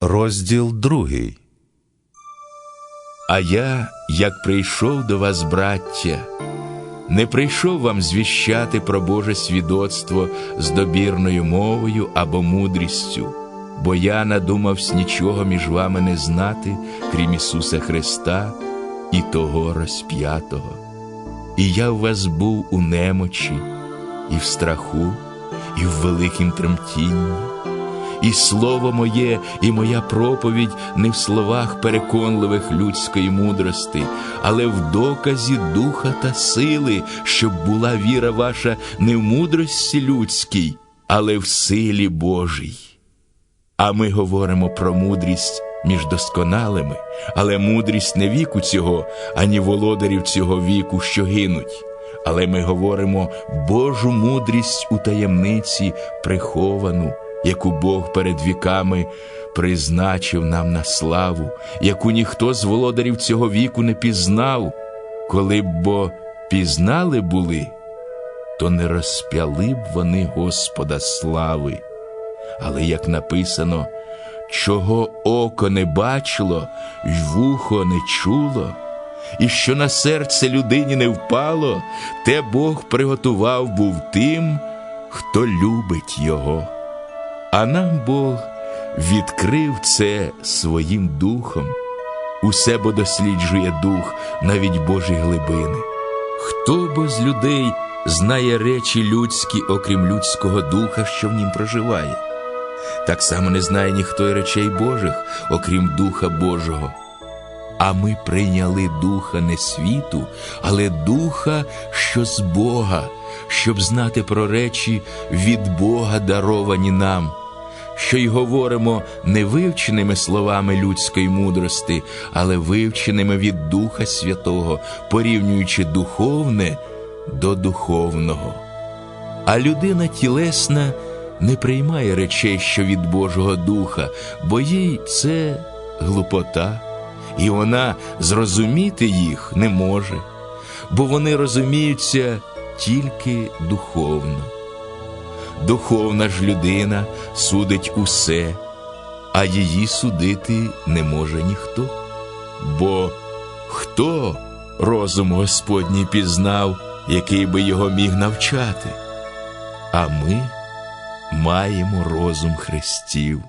Розділ другий. А я, як прийшов до вас, браття, не прийшов вам звіщати про Боже свідоцтво з добірною мовою або мудрістю, бо я надумавсь нічого між вами не знати, крім Ісуса Христа і того розп'ятого. І я в вас був у немочі, і в страху, і в великім тремтінні. І слово моє, і моя проповідь не в словах переконливих людської мудрости, але в доказі духа та сили, щоб була віра ваша не в мудрості людській, але в силі Божій. А ми говоримо про мудрість між досконалими, але мудрість не віку цього, ані володарів цього віку, що гинуть. Але ми говоримо Божу мудрість у таємниці приховану яку Бог перед віками призначив нам на славу, яку ніхто з володарів цього віку не пізнав, коли б бо пізнали були, то не розп'яли б вони Господа слави. Але як написано, чого око не бачило, й вухо не чуло, і що на серце людині не впало, те Бог приготував був тим, хто любить його. А нам Бог відкрив це своїм духом, усе бо досліджує дух, навіть Божі глибини. Хто бо з людей знає речі людські, окрім людського духа, що в нім проживає? Так само не знає ніхто й речей Божих, окрім Духа Божого. А ми прийняли духа не світу, але духа, що з Бога, щоб знати про речі від Бога даровані нам, що й говоримо не вивченими словами людської мудрости, але вивченими від Духа Святого, порівнюючи духовне до духовного. А людина тілесна не приймає речей, що від Божого Духа, бо їй це глупота і вона зрозуміти їх не може, бо вони розуміються тільки духовно. Духовна ж людина судить усе, а її судити не може ніхто. Бо хто розум Господній пізнав, який би його міг навчати? А ми маємо розум Христів.